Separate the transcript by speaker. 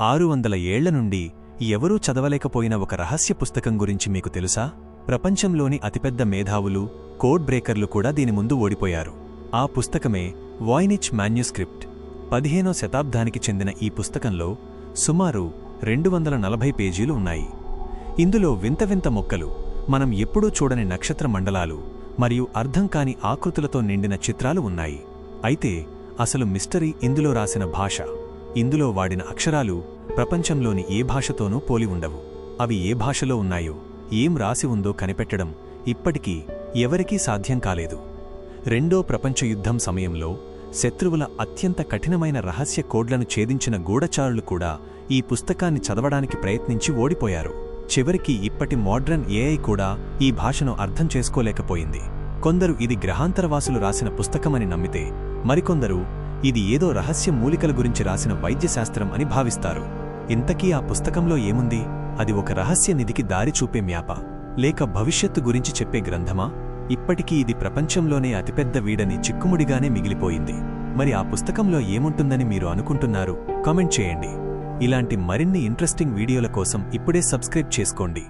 Speaker 1: ఆరు వందల ఏళ్ళ నుండి ఎవరూ చదవలేకపోయిన ఒక రహస్య పుస్తకం గురించి మీకు తెలుసా? ప్రపంచంలోని అతిపెద్ద మేధావులు కోడ్ బ్రేకర్లు కూడా దీని ముందు ఓడిపోయారు. ఆ పుస్తకమే వాయినిచ్ మాన్యుస్క్రిప్ట్. పదిహేనో శతాబ్దానికి చెందిన ఈ పుస్తకంలో సుమారు రెండు వందల నలభై పేజీలు ఉన్నాయి. ఇందులో వింత వింత మొక్కలు మనం ఎప్పుడూ చూడని నక్షత్ర మండలాలు మరియు అర్థం కాని ఆకృతులతో నిండిన చిత్రాలు ఉన్నాయి. అయితే అసలు మిస్టరీ ఇందులో రాసిన భాష ఇందులో వాడిన అక్షరాలు ప్రపంచంలోని ఏ భాషతోనూ పోలి ఉండవు. అవి ఏ భాషలో ఉన్నాయో ఏం రాసి ఉందో కనిపెట్టడం ఇప్పటికీ ఎవరికీ సాధ్యం కాలేదు. రెండో ప్రపంచ యుద్ధం సమయంలో శత్రువుల అత్యంత కఠినమైన రహస్య కోడ్లను ఛేదించిన గూఢచారులు కూడా ఈ పుస్తకాన్ని చదవడానికి ప్రయత్నించి ఓడిపోయారు. చివరికి ఇప్పటి మోడ్రన్ ఏఐ కూడా ఈ భాషను అర్థం చేసుకోలేకపోయింది. కొందరు ఇది గ్రహాంతరవాసులు రాసిన పుస్తకమని నమ్మితే మరికొందరు ఇది ఏదో రహస్య మూలికల గురించి రాసిన వైద్యశాస్త్రం అని భావిస్తారు. ఇంతకీ ఆ పుస్తకంలో ఏముంది? అది ఒక రహస్య నిధికి దారి చూపే మ్యాప. లేక భవిష్యత్తు గురించి చెప్పే గ్రంథమా? ఇప్పటికీ ఇది ప్రపంచంలోనే అతిపెద్ద వీడని చిక్కుముడిగానే మిగిలిపోయింది. మరి ఆ పుస్తకంలో ఏముంటుందని మీరు అనుకుంటున్నారు? కామెంట్ చేయండి. ఇలాంటి మరిన్ని ఇంట్రెస్టింగ్ వీడియోల కోసం ఇప్పుడే సబ్స్క్రైబ్ చేసుకోండి.